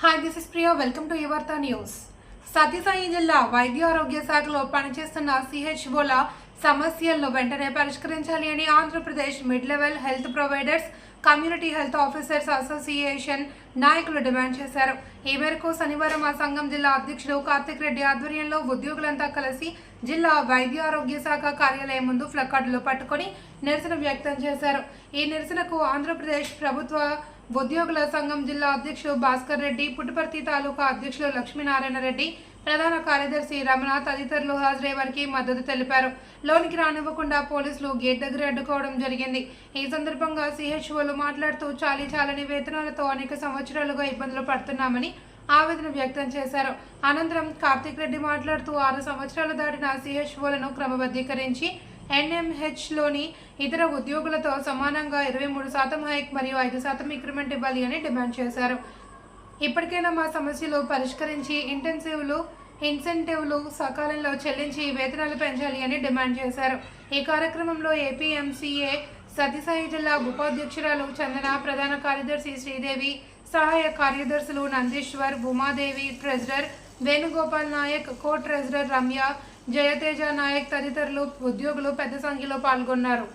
Hi this is Priya welcome to యువర్త news Sathya Sai జిల్లా వైద్య ఆరోగ్య శాఖలో పనిచేస్తున్న సిహెచ్ఓల సమస్యలను వెంటనే పరిష్కరించాలి అని Andhrapradesh mid level health providers community health officers association నాయకులు డిమాండ్ చేశారు. ఈ మేరకు శనివారం ఆ సంఘం జిల్లా అధ్యక్షుడు కార్తిక్ రెడ్డి ఆధ్వర్యంలో ఉద్యోగులంతా కలిసి జిల్లా వైద్య ఆరోగ్య శాఖ కార్యాలయం ముందు ఫ్లకార్డులు పట్టుకొని నిరసన వ్యక్తం చేశారు. ఈ నిరసనకు ఆంధ్రప్రదేశ్ ప్రభుత్వ ఉద్యోగుల సంఘం జిల్లా అధ్యక్షుడు భాస్కర్ రెడ్డి పుట్టుపర్తి తాలూకా అధ్యక్షులు లక్ష్మీనారాయణ రెడ్డి ప్రధాన కార్యదర్శి రమణ తదితరులు హాజరై వారికి మద్దతు తెలిపారు. లోనికి రానివ్వకుండా పోలీసులు గేట్ దగ్గర అడ్డుకోవడం జరిగింది. ఈ సందర్భంగా సిహెచ్ఓలు మాట్లాడుతూ చాలీ చాలని వేతనాలతో అనేక సంవత్సరాలుగా ఇబ్బందులు పడుతున్నామని ఆవేదన వ్యక్తం చేశారు. అనంతరం కార్తిక్ రెడ్డి మాట్లాడుతూ ఆరు సంవత్సరాలు దాటిన సిహెచ్ఓలను క్రమబద్ధీకరించి ఎన్ఎంహెచ్లోని ఇతర ఉద్యోగులతో సమానంగా ఇరవై మూడు శాతం హైక్ మరియు ఐదు శాతం ఇంక్రిమెంట్ ఇవ్వాలి అని డిమాండ్ చేశారు. ఇప్పటికైనా మా సమస్యలు పరిష్కరించి ఇంటెన్సివ్లు ఇన్సెంటివ్లు సకాలంలో చెల్లించి వేతనాలు పెంచాలి అని డిమాండ్ చేశారు. ఈ కార్యక్రమంలో ఏపీఎంసీఏ సత్యసాయి జిల్లా ఉపాధ్యక్షురాలు చందన ప్రధాన కార్యదర్శి శ్రీదేవి సహాయ కార్యదర్శులు Nandishwar Bhumadevi treasurer Venugopal Naik co treasurer Ramya Jayateja Naik తదితరులు ఉద్యోగులు పెద్ద సంఖ్యలో పాల్గొన్నారు.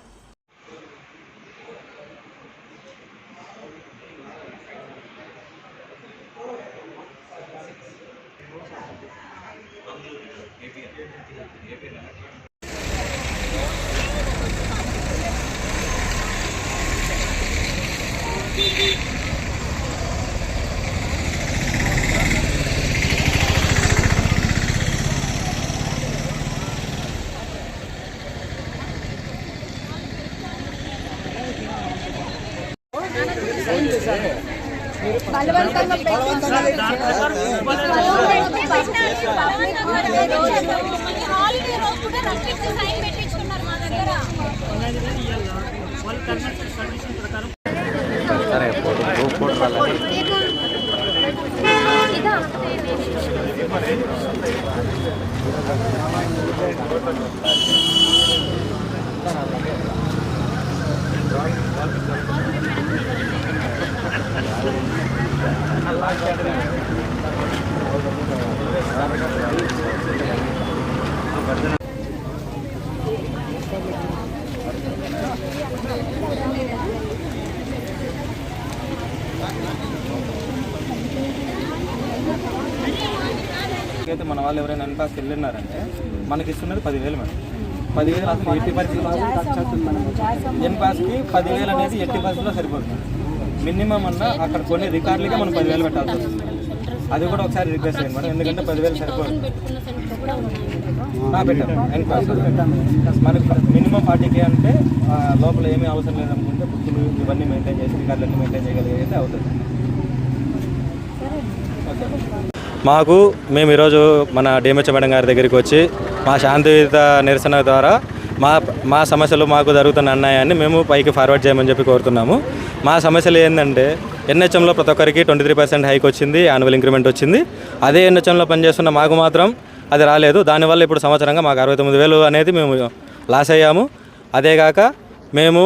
బలవంతంగా సరే ఫోటో గ్రూప్ ఫోటో రాలేదు అయితే మన వాళ్ళు ఎవరైనా ఎన్పాస్కి వెళ్ళినారంటే మనకి ఇస్తున్నది పదివేలు మేడం. పదివేలు అసలు ఎట్టి పరిస్థితుల్లో ఎన్పాస్కి పదివేలు అనేది ఎట్టి పరిస్థితుల్లో సరిపోతుంది మినిమం అన్న అక్కడ కొన్ని రికార్డులకే మనం పదివేలు పెట్టాల్సి వస్తుంది. అది కూడా ఒకసారి రిక్వెస్ట్ చేయండి మేడం ఎందుకంటే పదివేలు సరిపోతుంది ఎన్పాస్ మనకి మినిమం ఫార్టీకే అంటే లోపల ఏమీ అవసరం లేదనుకుంటే బుక్కులు ఇవన్నీ మెయింటైన్ చేసి రికార్డులన్నీ మెయింటైన్ చేయగలిగితే అవుతుంది. ఓకే. మాకు మేము ఈరోజు మన డిఎంహెచ్ మేడం గారి దగ్గరికి వచ్చి మా శాంతియుత నిరసన ద్వారా మా మా సమస్యలు మాకు జరుగుతున్న అన్యాయాన్ని మేము పైకి ఫార్వర్డ్ చేయమని చెప్పి కోరుతున్నాము. మా సమస్యలు ఏంటంటే ఎన్హెచ్ఎంలో ప్రతి ఒక్కరికి ట్వంటీ త్రీ పర్సెంట్ హైక్ వచ్చింది యాన్యువల్ ఇంక్రిమెంట్ వచ్చింది. అదే ఎన్హెచ్ఎంలో పనిచేస్తున్న మాకు మాత్రం అది రాలేదు. దానివల్ల ఇప్పుడు సంవత్సరంగా మాకు అరవై తొమ్మిది వేలు అనేది మేము లాస్ అయ్యాము. అదేగాక మేము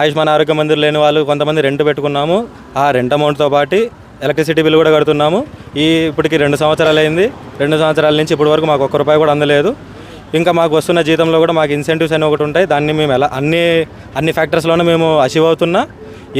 ఆయుష్మాన్ ఆరోగ్య మందిర్ లేని వాళ్ళు కొంతమంది రెంట్ పెట్టుకున్నాము. ఆ రెంట్ అమౌంట్తో పాటు ఎలక్ట్రిసిటీ బిల్ కూడా కడుతున్నాము. ఈ ఇప్పటికి రెండు సంవత్సరాలు అయింది. రెండు సంవత్సరాల నుంచి ఇప్పటి వరకు మాకు ఒక్క రూపాయి కూడా అందలేదు. ఇంకా మాకు వస్తున్న జీతంలో కూడా మాకు ఇన్సెంటివ్స్ అని ఒకటి ఉంటాయి. దాన్ని మేము ఎలా అన్ని అన్ని ఫ్యాక్టర్స్లోనే మేము అచీవ్ అవుతున్నా.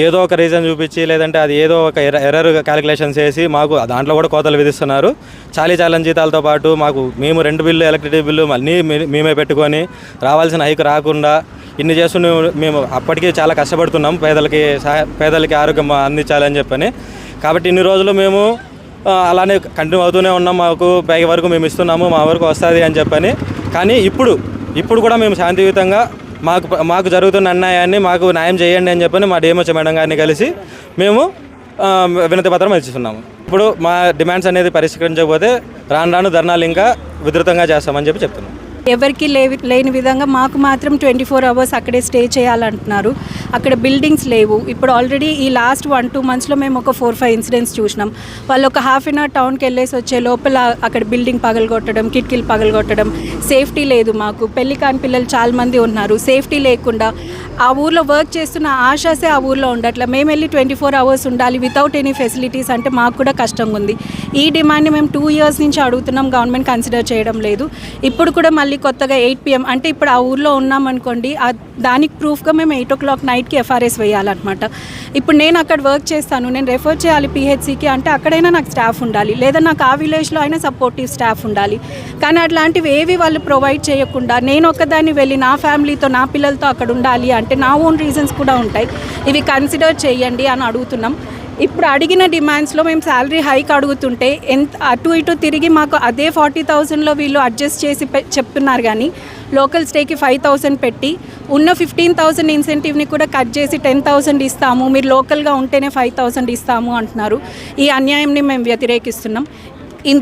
ఏదో ఒక రీజన్ చూపించి లేదంటే అది ఏదో ఒక ఎర్రర్ క్యాలిక్యులేషన్స్ చేసి మాకు దాంట్లో కూడా కోతలు విధిస్తున్నారు. చాలీ చాలని జీతాలతో పాటు మాకు మేము రెండు బిల్లు ఎలక్ట్రిసిటీ బిల్లు మళ్ళీ మేమే పెట్టుకొని రావాల్సిన హైక్ రాకుండా ఇన్ని చేస్తూనే మేము అప్పటికే చాలా కష్టపడుతున్నాం. పేదలకి సహాయ పేదలకి ఆరోగ్యం అందించాలని చెప్పని. కాబట్టి ఇన్ని రోజులు మేము అలానే కంటిన్యూ అవుతూనే ఉన్నాం. మాకు పై వరకు మేము ఇస్తున్నాము మా వరకు వస్తుంది అని చెప్పని. కానీ ఇప్పుడు ఇప్పుడు కూడా మేము శాంతియుతంగా మాకు మాకు జరుగుతున్న అన్యాయాన్ని మాకు న్యాయం చేయండి అని చెప్పని మా డిఎంహెచ్ మేడం గారిని కలిసి మేము వినతి పత్రం ఇస్తున్నాము ఇప్పుడు మా డిమాండ్స్ అనేది పరిష్కరించకపోతే రాను రాను ధర్నాలు ఇంకా విధృతంగా చేస్తామని చెప్పి చెప్తున్నాం. ఎవరికి లేవి లేని విధంగా మాకు మాత్రం ట్వంటీ ఫోర్ అవర్స్ అక్కడే స్టే చేయాలంటున్నారు. అక్కడ బిల్డింగ్స్ లేవు. ఇప్పుడు ఆల్రెడీ ఈ లాస్ట్ వన్ టూ మంత్స్లో మేము ఒక ఫోర్ ఫైవ్ ఇన్సిడెంట్స్ చూసినాం. వాళ్ళు ఒక హాఫ్ అన్ అవర్ టౌన్కి వెళ్ళేసి వచ్చే లోపల అక్కడ బిల్డింగ్ పగలగొట్టడం కిటికీలు పగలగొట్టడం సేఫ్టీ లేదు మాకు. పెళ్ళి కాని పిల్లలు చాలామంది ఉన్నారు. సేఫ్టీ లేకుండా ఆ ఊర్లో వర్క్ చేస్తున్న ఆశాసే ఆ ఊర్లో ఉండట్లే. మేము వెళ్ళి ట్వంటీ ఫోర్ అవర్స్ ఉండాలి వితౌట్ ఎనీ ఫెసిలిటీస్ అంటే మాకు కూడా కష్టంగా ఉంది ఈ డిమాండ్ని మేము టూ ఇయర్స్ నుంచి అడుగుతున్నాం. గవర్నమెంట్ కన్సిడర్ చేయడం లేదు. ఇప్పుడు కూడా మళ్ళీ కొత్తగా ఎయిట్ పిఎం అంటే ఇప్పుడు ఆ ఊర్లో ఉన్నాం అనుకోండి ఆ దానికి ప్రూఫ్గా మేము ఎయిట్ ఓ క్లాక్ నైట్కి ఎఫ్ఆర్ఎస్ వేయాలన్నమాట. ఇప్పుడు నేను అక్కడ వర్క్ చేస్తాను నేను రెఫర్ చేయాలి పిహెచ్సికి అంటే అక్కడైనా నాకు స్టాఫ్ ఉండాలి లేదా నాకు ఆ విలేజ్లో అయినా సపోర్టివ్ స్టాఫ్ ఉండాలి. కానీ అట్లాంటివి ఏవి వాళ్ళు ప్రొవైడ్ చేయకుండా నేను ఒక్కదాన్ని వెళ్ళి నా ఫ్యామిలీతో నా పిల్లలతో అక్కడ ఉండాలి అంటే నా ఓన్ రీజన్స్ కూడా ఉంటాయి. ఇవి కన్సిడర్ చేయండి అని అడుగుతున్నాం. ఇప్పుడు అడిగిన డిమాండ్స్లో మేము శాలరీ హైక్ అడుగుతుంటే ఎంత అటు ఇటు తిరిగి మాకు అదే ఫార్టీ థౌజండ్లో వీళ్ళు అడ్జస్ట్ చేసి పె- చెప్తున్నారు కానీ లోకల్ స్టేకి ఫైవ్ థౌసండ్ పెట్టి ఉన్న ఫిఫ్టీన్ థౌసండ్ ఇన్సెంటివ్ని కూడా కట్ చేసి టెన్ థౌసండ్ ఇస్తాము. మీరు లోకల్గా ఉంటేనే ఫైవ్ థౌసండ్ ఇస్తాము అంటున్నారు. ఈ అన్యాయంని మేము వ్యతిరేకిస్తున్నాం.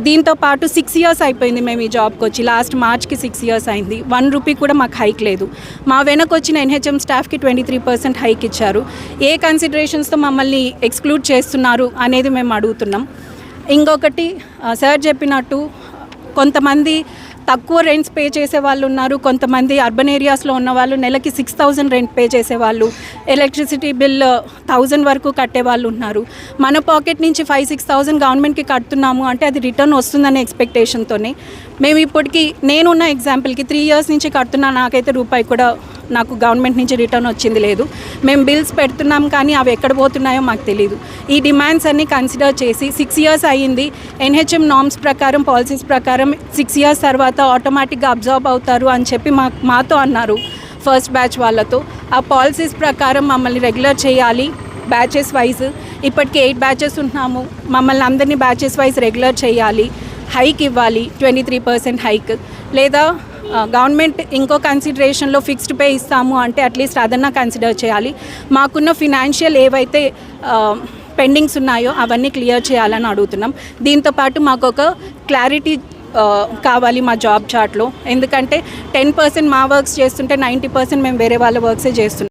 దీంతో పాటు సిక్స్ ఇయర్స్ అయిపోయింది మేము ఈ జాబ్కి వచ్చి. లాస్ట్ మార్చ్కి సిక్స్ ఇయర్స్ అయింది. వన్ రూపీ కూడా మాకు హైక్ లేదు. మా వెనక వచ్చిన ఎన్హెచ్ఎం స్టాఫ్కి ట్వంటీ త్రీ పర్సెంట్ హైక్ ఇచ్చారు. ఏ కన్సిడరేషన్స్తో మమ్మల్ని ఎక్స్క్లూడ్ చేస్తున్నారు అనేది మేము అడుగుతున్నాం. ఇంకొకటి సార్ చెప్పినట్టు కొంతమంది తక్కువ రెంట్స్ పే చేసే వాళ్ళు ఉన్నారు. కొంతమంది అర్బన్ ఏరియాస్లో ఉన్న వాళ్ళు నెలకి సిక్స్ థౌజండ్ రెంట్ పే చేసే వాళ్ళు ఎలక్ట్రిసిటీ బిల్ థౌజండ్ వరకు కట్టే వాళ్ళు ఉన్నారు. మన పాకెట్ నుంచి ఫైవ్ సిక్స్ థౌజండ్ గవర్నమెంట్కి కడుతున్నాము అంటే అది రిటర్న్ వస్తుందనే ఎక్స్పెక్టేషన్తోనే మేము ఇప్పటికీ నేనున్న ఎగ్జాంపుల్కి త్రీ ఇయర్స్ నుంచి కడుతున్నా నాకైతే రూపాయి కూడా నాకు గవర్నమెంట్ నుంచి రిటర్న్ వచ్చింది లేదు. మేము బిల్స్ పెడుతున్నాం కానీ అవి ఎక్కడ పోతున్నాయో మాకు తెలియదు ఈ డిమాండ్స్ అన్ని కన్సిడర్ చేసి సిక్స్ ఇయర్స్ అయ్యింది. ఎన్హెచ్ఎం నామ్స్ ప్రకారం పాలసీస్ ప్రకారం సిక్స్ ఇయర్స్ తర్వాత ఆటోమేటిక్గా అబ్జర్వ్ అవుతారు అని చెప్పి మా మాతో అన్నారు ఫస్ట్ బ్యాచ్ వాళ్ళతో. ఆ పాలసీస్ ప్రకారం మమ్మల్ని రెగ్యులర్ చేయాలి బ్యాచెస్ వైజ్ ఇప్పటికి ఎయిట్ బ్యాచెస్ ఉంటున్నాము. మమ్మల్ని అందరినీ బ్యాచెస్ వైజ్ రెగ్యులర్ చేయాలి. హైక్ ఇవ్వాలి ట్వంటీ త్రీ పర్సెంట్ హైక్ లేదా గవర్నమెంట్ ఇంకో కన్సిడరేషన్లో ఫిక్స్డ్ పే ఇస్తాము అంటే అట్లీస్ట్ అదన్నా కన్సిడర్ చేయాలి. మాకున్న ఫినాన్షియల్ ఏవైతే పెండింగ్స్ ఉన్నాయో అవన్నీ క్లియర్ చేయాలని అడుగుతున్నాం. దీంతోపాటు మాకు ఒక క్లారిటీ కావాలి మా జాబ్ చార్ట్లో ఎందుకంటే టెన్ పర్సెంట్ మా వర్క్స్ చేస్తుంటే నైంటీ పర్సెంట్ మేము వేరే వాళ్ళ వర్క్సే చేస్తున్నాం.